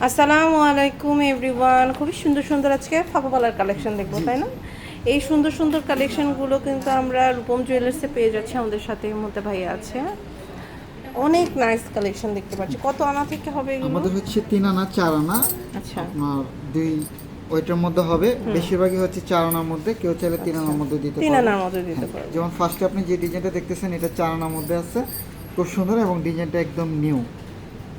আসসালামু আলাইকুম এভরিওয়ান খুবই সুন্দর সুন্দর আজকে ফাঁপাপালার কালেকশন দেখব তাই না? এই সুন্দর সুন্দর কালেকশনগুলো কিন্তু আমরা রূপম জুয়েলার্সে পেয়ে যাচ্ছি আমাদের সাথে এই মুহূর্তে ভাই আছে। অনেক নাইস কালেকশন দেখতে পাচ্ছি। কত আনা থেকে হবে এগুলো? আমাদের হচ্ছে তিন আনা চার আনা। আচ্ছা। আপনার দুই ওইটার মধ্যে হবে। বেশিরভাগই হচ্ছে চার আনার মধ্যে। কেউ চাইলে তিন আনার মধ্যে দিতে তিন আনার মধ্যে দিতে পারব। যেমন ফার্স্টে আপনি যে ডিজাইনটা দেখতেছেন এটা চার আনার মধ্যে আছে। খুব সুন্দর এবং ডিজাইনটা একদম নিউ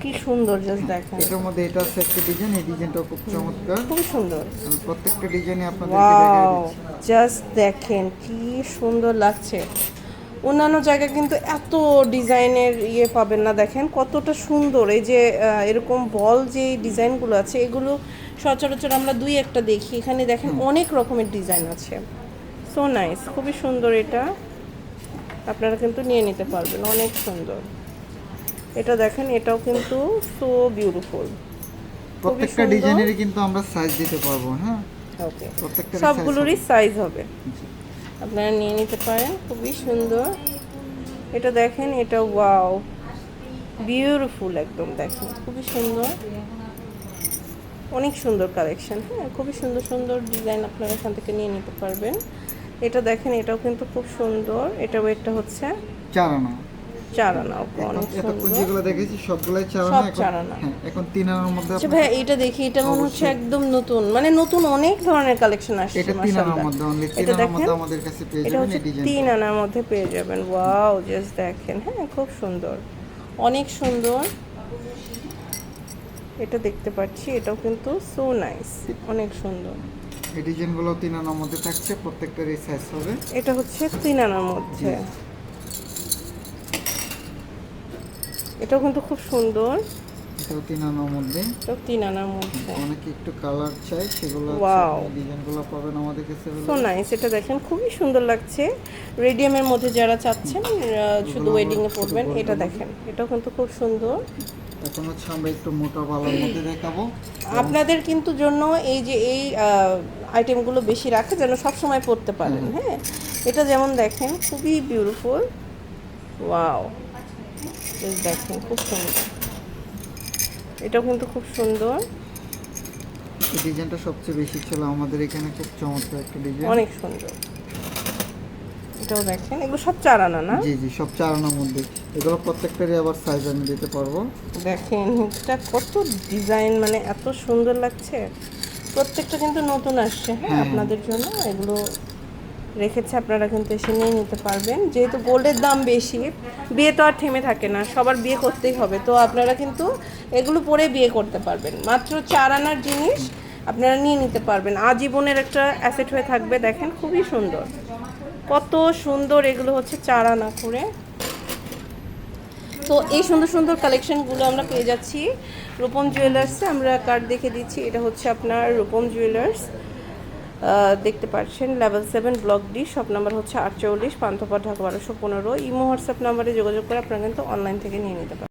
কি সুন্দর জাস্ট দেখেন। এটার মধ্যে এটা আছে একটা ডিজাইন এই ডিজাইনটাও খুব চমৎকার। খুবই সুন্দর। প্রত্যেকটা ডিজাইনে আপনাদেরকে দেখাই ওয়াও দিচ্ছি। জাস্ট দেখেন কি সুন্দর লাগছে। অন্যান্য জায়গায় কিন্তু এত ডিজাইনের ইয়ে পাবেন না দেখেন কতটা সুন্দর। এই যে এরকম বল যে ডিজাইনগুলো আছে এগুলো সচরাচর আমরা দুই একটা দেখি। এখানে দেখেন অনেক রকমের ডিজাইন আছে। সো নাইস খুবই সুন্দর এটা। আপনারা কিন্তু নিয়ে নিতে পারবেন অনেক সুন্দর। এটা দেখেন এটাও কিন্তু সো বিউটিফুল প্রত্যেকটা সুন্দর। ডিজাইনেরই কিন্তু আমরা সাইজ দিতে পারব হ্যাঁ? ওকে প্রত্যেকটা সবগুলোরই সাইজ হবে। আপনারা নিয়ে নিতে পারেন খুবই সুন্দর। এটা দেখেন এটা ওয়াও বিউটিফুল একদম দেখেন খুবই সুন্দর। অনেক সুন্দর কালেকশন হ্যাঁ? খুবই সুন্দর সুন্দর ডিজাইন আপনারা এখান থেকে নিয়ে নিতে পারবেন। এটা দেখেন এটাও কিন্তু খুব সুন্দর। এটা ওয়েটটা হচ্ছে চার আনা। চার আনা অনেক এতক্ষণ যেগুলো দেখেছি সবগুলাই চার সব আনা এখন চার আনা। হ্যাঁ এখন তিন আনার মধ্যে আচ্ছা ভাই এটা দেখি এটা মনে হচ্ছে একদম নতুন। মানে নতুন অনেক ধরনের কালেকশন আসছে এটা তিন আনার মধ্যে অনলি তিন এটা আনার মধ্যে আমাদের কাছে পেয়ে এটা যাবেন হচ্ছে এই ডিজাইন তিন আনার মধ্যে পেয়ে যাবেন। ওয়াও জাস্ট দেখেন হ্যাঁ খুব সুন্দর। অনেক সুন্দর। এটা দেখতে পাচ্ছি এটাও কিন্তু সো নাইস অনেক সুন্দর। এই ডিজাইনগুলো তিন আনার মধ্যে থাকছে প্রত্যেকটারই সাইজ হবে। এটা হচ্ছে তিন আনার মধ্যে। এটাও কিন্তু খুব সুন্দর। এটাও তিন আনার মধ্যে। এটাও তিন আনার মধ্যে। অনেকে একটু কালার চাই সেগুলো. ডিজাইনগুলো পাবেন আমাদের কাছে সো নাইস এটা দেখেন খুবই সুন্দর লাগছে। রেডিয়ামের মধ্যে যারা চাচ্ছেন শুধু ওয়েডিং এ পরবেন এটা দেখেন এটাও কিন্তু খুব সুন্দর। এখন হচ্ছে আমরা একটু মোটা বালার মধ্যে দেখাবো। আপনাদের কিন্তু জন্য এই যে এই আইটেমগুলো বেশি রাখে যেন সব সময় পড়তে পারেন হ্যাঁ? এটা যেমন দেখেন খুবই বিউটিফুল ওয়াও দেখেন খুব সুন্দর। এটাও কিন্তু খুব সুন্দর। এই ডিজাইনটা সবচেয়ে বেশি ছিল আমাদের এখানে খুব চমৎকার একটা ডিজাইন। অনেক সুন্দর। এটাও দেখেন এগুলো সব চার আনা না? জি জি সব চারআণার মধ্যে। এগুলো প্রত্যেকটারই আবার সাইজ আমি দিতে পারব। দেখেন এটা কত ডিজাইন মানে এত সুন্দর লাগছে। প্রত্যেকটা কিন্তু নতুন আসছে হ্যাঁ। আপনাদের জন্য এগুলো রেখেছে, আপনারা কিন্তু এসে নিয়ে নিতে পারবেন। যেহেতু গোল্ডের দাম বেশি, বিয়ে তো আর থেমে থাকে না, সবার বিয়ে করতেই হবে। তো আপনারা কিন্তু এগুলো পরে বিয়ে করতে পারবেন। মাত্র চার আনার জিনিস আপনারা নিয়ে নিতে পারবেন। আজীবনের একটা অ্যাসেট হয়ে থাকবে, দেখেন, খুবই সুন্দর। কত সুন্দর এগুলো হচ্ছে চার আনা করে। তো এই সুন্দর সুন্দর কালেকশনগুলো আমরা পেয়ে যাচ্ছি। রূপম জুয়েলার্সে আমরা কার্ড দেখে দিচ্ছি। এটা হচ্ছে আপনার রূপম জুয়েলার্স দেখতে পাচ্ছেন level seven block D shop number হচ্ছে আটচল্লিশ, পান্থপথ, ঢাকা বারোশো পনেরো। ইমো হোয়াটসঅ্যাপ নাম্বারে যোগাযোগ করে আপনারা কিন্তু অনলাইন থেকে নিয়ে নিতে পারেন